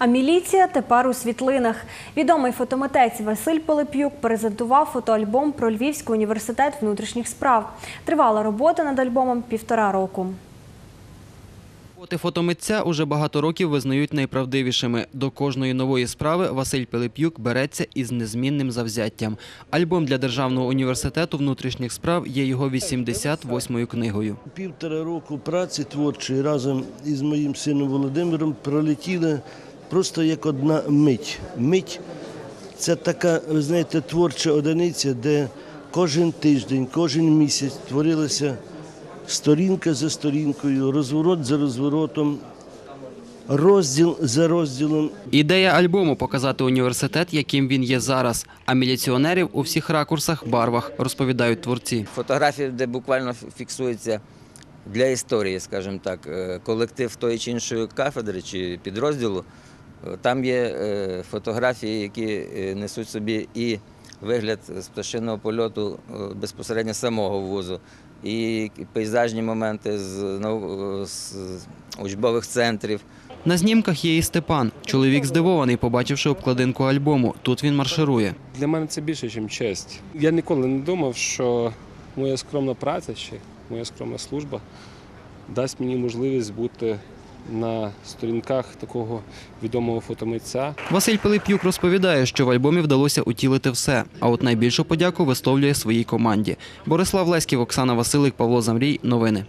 А міліція тепер у світлинах. Відомий фотомитець Василь Пилип'юк презентував фотоальбом про Львівський університет внутрішніх справ. Тривала робота над альбомом півтора року. Роботи фотомитця уже багато років визнають найправдивішими. До кожної нової справи Василь Пилип'юк береться із незмінним завзяттям. Альбом для Державного університету внутрішніх справ є його 88-ю книгою. Півтора року праці творчої разом із моїм сином Володимиром пролетіли просто як одна мить. Мить це така, ви знаєте, творча одиниця, де кожен тиждень, кожен місяць творилася сторінка за сторінкою, розворот за розворотом, розділ за розділом. Ідея альбому показати університет, яким він є зараз, а міліціонерів у всіх ракурсах, барвах, розповідають творці. Фотографії, де буквально фіксується для історії, скажімо так, е, колектив тої чи іншої кафедри чи підрозділу. Е, Там є е, фотографії, які е, несуть собі і вигляд з пташиного польоту безпосередньо самого вузу, і пейзажні моменти з, з учбових центрів. На знімках є і Степан. Чоловік здивований, побачивши обкладинку альбому. Тут він марширує. Для мене це більше, ніж честь. Я ніколи не думав, що моя скромна праця чи моя скромна служба дасть мені можливість бути на сторінках такого відомого фотомитця. Василь Пилип'юк розповідає, що в альбомі вдалося утілити все. А от найбільшу подяку висловлює своїй команді. Борислав Леськів, Оксана Василик, Павло Замрій. Новини.